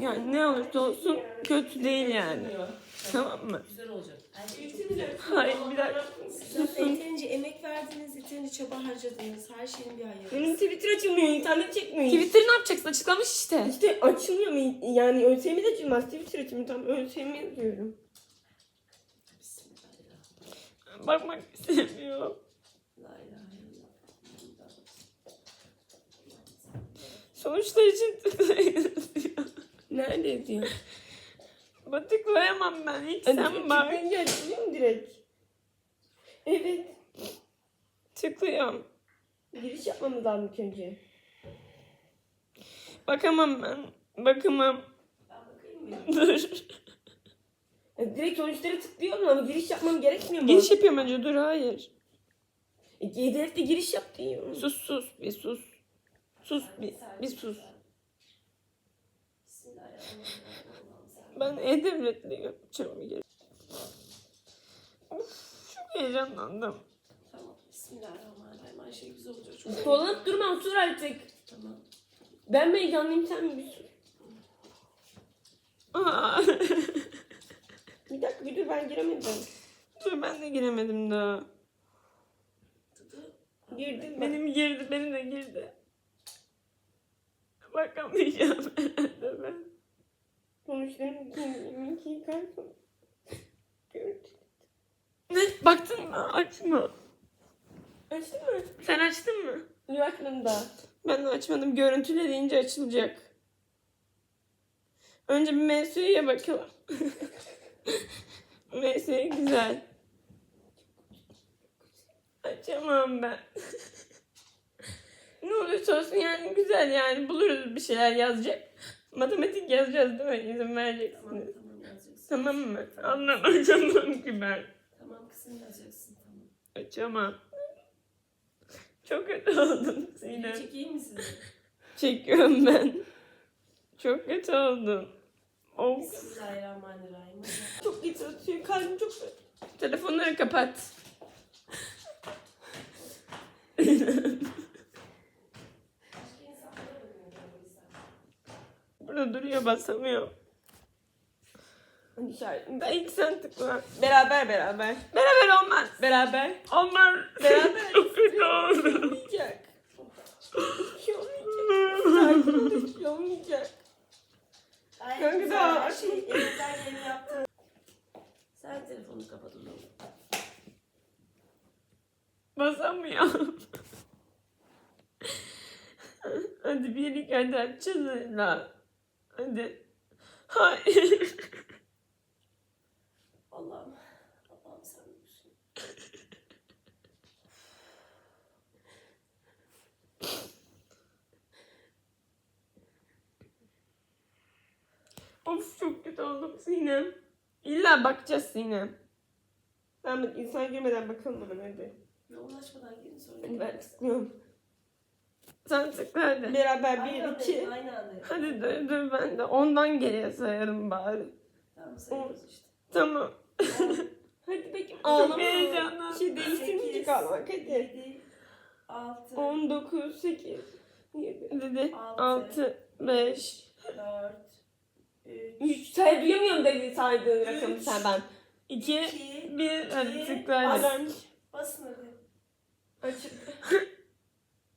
Yani ne olursa olsun kötü değil yani. Tamam mı? Güzel olacak. Hayır bir dakika. Zaten yeterince emek verdiniz, yeterince çaba harcadınız. Her şeyin bir ayarı. Benim Twitter açılmıyor, internet çekmiyor. Twitter ne yapacaksın? Açıklamış işte. İşte açılmıyor mu? Yani ÖSYM de açılmaz. Twitter açılmıyor. Tam ÖSYM yazıyorum. Bakmak istemiyorum. Sonuçlar için diyor. Nerede yazıyor? Ama tıklayamam ben. İlk Hadi sen bak. tıklayınca açılıyor mu direkt? Evet. Tıklıyorum. Giriş yapmamız lazım ilk önce. Bakamam ben. Bakamam. Ben bakayım mı? Dur. Ya direkt sonuçlara tıklıyorum ama giriş yapmam gerekmiyor mu? Giriş yapıyorum önce. Dur hayır. E, giriş yap diyor. Sus sus. Bir sus. Sus bir, bir sus. Ben E-Devlet'le yapacağım bir. Of, çok heyecanlandım. Tamam. Bismillahirrahmanirrahim. Her şey güzel olacak. Çok Dolanıp durma otur artık. Tamam. Ben mi heyecanlıyım sen mi? Bir. Aa. Bir dakika bir dur ben giremedim. Dur ben de giremedim daha. Girdim ben. Benim girdi, benim de girdi. Bakamayacağım herhalde ben. Sonuçlarım kalp. Gördüm. Ne? Baktın mı? Açma. Açtın mı? Sen açtın mı? Yok aklımda. Ben de açmadım. Görüntüle deyince açılacak. Önce bir MSU'ya bakalım. MSU güzel. Açamam ben. ne olursa olsun yani güzel yani buluruz bir şeyler yazacak. Matematik yazacağız değil mi? İzin Tamam vereceksiniz. tamam yazacaksın. Tamam mı? Anlamayacağım ki ben. Tamam kızım yazacaksın tamam. Açamam. Çok kötü oldum Seni Sinem. çekeyim mi sizi? Çekiyorum ben. Çok kötü oldum. Of. Bismillahirrahmanirrahim. Çok geç atıyor. Kalbim çok Telefonları kapat. Başka insanlara bakın gördüysen. Burada duruyor basamıyor. Da ilk sen tıkla. Beraber beraber. Beraber olmaz. Beraber. Olmaz. Beraber. Çok kötü oldu. Olmayacak. Hiçbir şey olmayacak. Sakin ol, şey olmayacak. Ay, Kanka güzel, daha- her şey elimden geleni yaptım. Sen telefonu kapat o zaman. Basamıyor. Hadi bir iki hadi açacağız. Hadi. Hayır. Allah'ım. Allah'ım sen bilirsin. Of çok kötü oldum Sinem. İlla bakacağız Sinem. Bak insan girmeden bakalım hemen hadi. Yoğunlaşmadan gelin sonra. Hadi ben tıklıyorum. Sen tıkla hadi. Beraber Aynı bir anda, iki. Aynı anda. Hadi dur dur ben de ondan geriye sayarım bari. Tamam sayıyoruz işte. Tamam. Hadi bakayım Çok ağlama. heyecanlandım. Bir şey değiştirmeyecek Sekiz, ağlamak hadi. 7, 6, 19, 8, 7. Dedi. Altı. 6, 5, 4, 3, 3. Sen duyamıyorum dedi saydığın rakamı sen ben. 2, 2, 1. Hadi iki, tıkla hadi. Basın hadi. açık.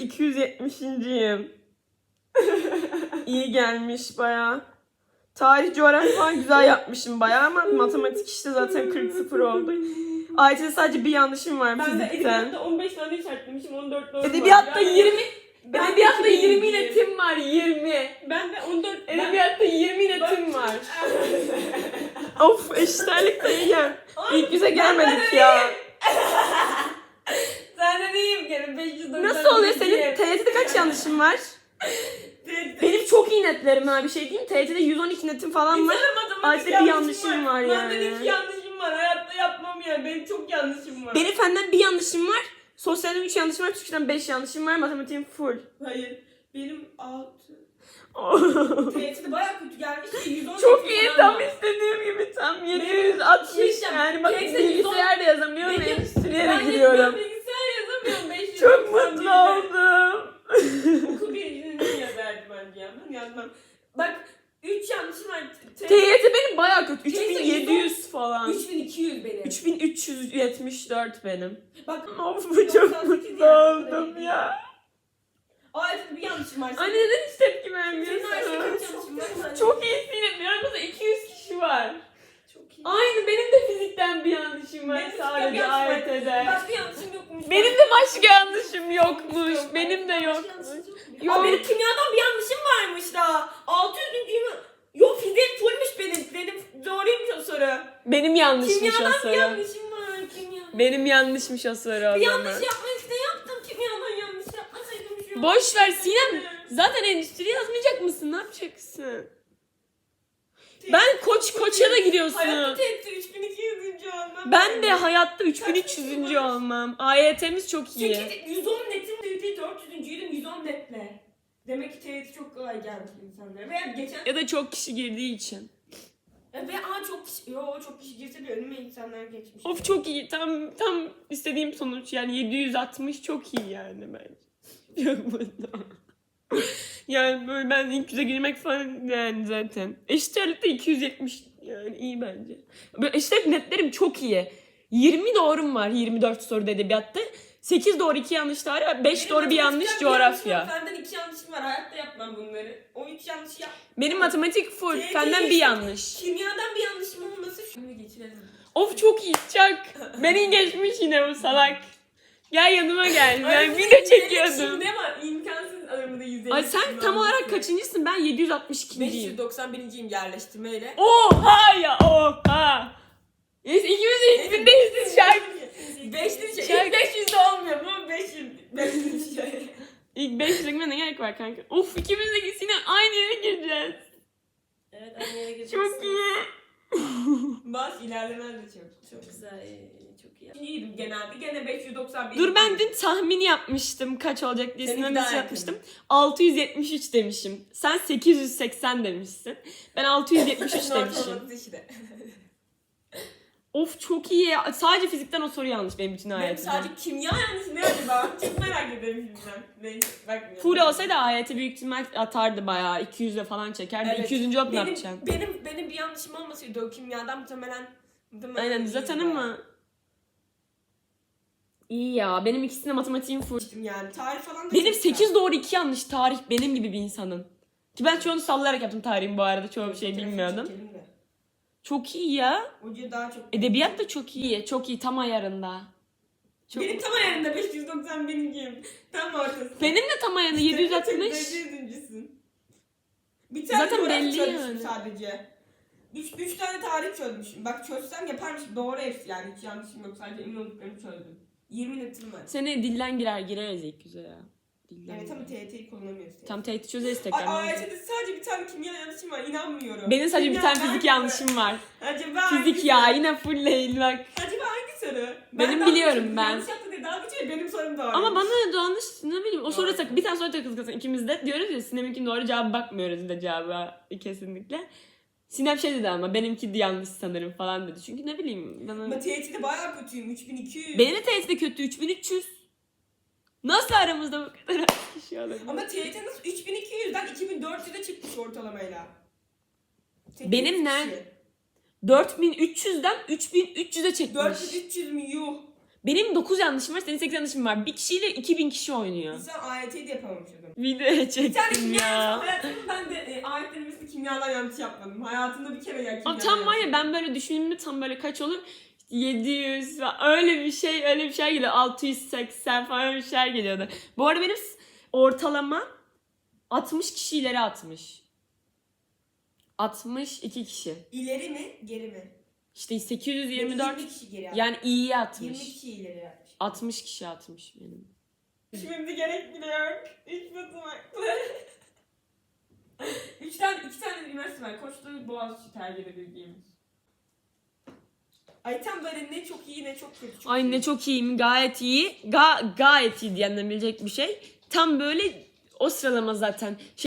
270.yim. İyi gelmiş baya. Tarih, coğrafya falan güzel yapmışım baya ama matematik işte zaten 40-0 oldu. Ayrıca sadece bir yanlışım var Ben de fizikten. edebiyatta 15 tane işaretlemişim 14 doğru var. Edebiyatta Yani 20 ben de Edebiyatta 20 ikinciyim. iletim var 20. Ben de 14 ben- Edebiyatta 20 iletim var. Of eşitlerlik de iyi gel. İlk yüze gelmedik ya. Nasıl oluyor senin TYT'de kaç yanlışın var? Benim çok iyi netlerim ha bir şey diyeyim. TYT'de 112 netim falan var. Ayşe bir yanlışım var yani. Benden iki yanlışım var. Hayatta yapmam yani. Benim çok yanlışım var. Benim fenden bir yanlışım var. Sosyalde 3 yanlışım var. Türkçeden 5 yanlışım var. Matematiğim full. Hayır. Benim 6. çok TYT'de baya kötü gelmiş. 110 iyi tam istediğim gibi tam 760 yani bak bilgisayarda yazamıyorum Peki, endüstriye de giriyorum. bilgisayar yazamıyorum. 500 Çok mutlu oldum. Okul birinciliğini yazardı bence ya. Ben yazmam. Bak 3 yanlışım var. TYT benim baya kötü. Teyze, 3700 falan. 3200 benim. 3374 benim. Bak Of çok mutlu oldum ya. Ayet'in bir yanlışım var. Anne neden hiç tepki Senin Ayet'in kaç vermiyorsun? yanlışın var? Çok iyisin. Yanımızda 200 kişi var. Aynı benim de fizikten bir yanlışım var Benim fizikten bir sadece yanlışım var. AYT'de. Başka yanlışım yokmuş. Benim de başka yanlışım yokmuş. Benim de yokmuş. Yok. Aa, benim kimyadan bir yanlışım varmış da. 600 dünkümü... Yok fizik fullmüş benim. Benim doğruymuş o soru. Benim yanlışmış o Kimyadan bir soru. yanlışım var. Kimya. Benim yanlışmış o soru o Bir zaman. yanlış yapmak işte yaptım. Kimyadan yanlış yapmasaydım şu an. Boş ver Sinem. Zaten endüstri yazmayacak mısın? Ne yapacaksın? Ben koç koça da. Hayatta tepsi 3200. olmam. Ben de hayatta 3300. olmam. AYT'miz çok iyi. 8, 110 netim TYT 400. 110 netle. Demek ki TYT çok kolay gelmiş insanlara. Veya geçen... Ya da çok kişi girdiği için. E, Ve aa çok kişi... Yo çok kişi girse de önüme insanlar geçmiş. Of çok iyi. Tam tam istediğim sonuç. Yani 760 çok iyi yani bence. Çok mutlu. Yani böyle ben ilk yüze girmek falan yani zaten. Eşit ağırlıkta 270 yani iyi bence. Böyle eşit netlerim çok iyi. 20 doğrum var 24 soruda edebiyatta. 8 doğru 2 yanlış tarih, 5 Benim doğru bir yanlış coğrafya. var, Senden iki yanlışım var. Hayatta yapmam bunları. O üç yanlış yap. Benim matematik full. TYT Senden bir yanlış. Kimyadan bir yanlışım olması şunu geçirelim. Of çok iyi çak. Beni geçmiş yine bu salak. Gel yanıma gel. Ay, Ben video de çekiyordum. Şimdi ne var? İmkansız aramda 150. Ay sen tam olarak kaçıncısın? Ben 762'yim. 591'inciyim yerleştirmeyle. Oha ya oha. Biz ikimiz de. 5'li şey. Şarkı- İlk 500 de olmuyor bu 500. 500 şey. İlk 5 ne gerek var kanka? Of ikimiz de yine aynı yere gireceğiz. Evet anneye gireceksin. Çok iyi. Bas ilerlemen de çok. Çok güzel. Çok iyi. İyiydim genelde. Gene 591. Dur ben dün tahmin yapmıştım kaç olacak diye Seninki daha listesi yakın. yapmıştım. 673 demişim. Sen 880 demişsin. Ben 673 demişim. Ortalaması işte. Of çok iyi. Sadece fizikten o soru yanlış benim bütün Benim hayatımda. sadece kimya yanlış ne acaba? Çok merak ederim şimdiden. Neyse bakmıyorum. Full olsaydı AYT büyük ihtimal atardı bayağı. 200'e falan çekerdi. Evet. 200. olup ne benim, yapacaksın? benim, benim bir yanlışım olmasaydı o kimyadan muhtemelen muhtemelen Aynen iyiydi zaten bayağı. ama. İyi ya. Benim ikisinde matematiğim full. Yani. Tarih falan da Benim çok 8 güzel. doğru 2 yanlış tarih benim gibi bir insanın. Ki ben çoğunu sallayarak yaptım tarihin bu arada. Çoğu bir şey bilmiyordum. çekelim de. Çok iyi ya. Hoca daha çok. Edebiyat da çok iyi. Çok iyi tam ayarında. Çok... Benim tam ayarında 590 benimkiyim. Tam ortası. Benim de tam ayarında 760. 760'sın. Bir tane Zaten coğrafya belli çözmüşüm yani. sadece. Üç, üç tane tarih çözmüşüm. Bak çözsem yaparmışım. Doğru hepsi yani. Hiç yanlışım yok. Sadece emin olduklarımı çözdüm. 20 netim var. Sene dilden girer gireriz ilk yüze ya. Dilden Evet ama. TYT'yi kullanamıyoruz. Tam TYT çözeriz Ay tekrar. AYT'de sadece bir tane kimya yanlışım var. inanmıyorum. Benim sadece bir Kimya tane fizik yanlışım var. Acaba Fizik hangisi? ya yine full değil bak. Acaba hangi soru? Benim biliyorum ben. Yanlış yaptı diye dalga geçiyor. Benim sorum doğru. Ama bana yanlış ne bileyim o soruda Doğru. tak bir tane soru takılsın ikimiz de diyoruz ya Sinem'inkinin doğru cevabı bakmıyoruz da cevaba kesinlikle. Sinem şey dedi ama benimki de yanlış sanırım falan dedi. Çünkü ne bileyim bana... Ama TYT'de bayağı kötüyüm. 3200. Benim de TYT'de kötü 3300. Nasıl aramızda bu kadar az kişi olabilir? Ama nasıl 3200'den 2400'e çıkmış ortalamayla. Tek Benim kişi. ne? 4300'den 3300'e çekmiş. 4300 mü yuh. Benim 9 yanlışım var, senin 8 yanlışım var. Bir kişiyle 2000 kişi oynuyor. İnsan AYT'yi de yapamamış adam. Videoya Bir tane çektim kimya ya. hayatımda ben de e, ayet kelimesini kimyadan yanlış yapmadım. Hayatımda bir kere ya kimya Ama tam var ya ben böyle düşündüğümde tam böyle kaç olur? 700 falan öyle bir şey öyle bir şey geliyor 680 falan öyle bir şey geliyordu. Bu arada benim ortalama 60 kişi ileri atmış. 62 kişi. İleri mi geri mi? İşte 824 20 kişi geri atmış. yani iyiye 20 atmış. kişi ileri atmış. 60 kişi atmış benim. Şimdi gerek bile yok. Üç basamaklı. Üç tane, iki tane üniversite var. Koç'ta Boğaziçi tercih edebildiğimiz. Ay tam böyle ne çok iyi ne çok kötü. Çok Ay iyi. ne çok iyiyim gayet iyi. Ga gayet iyi denilebilecek bir şey. Tam böyle o sıralama zaten.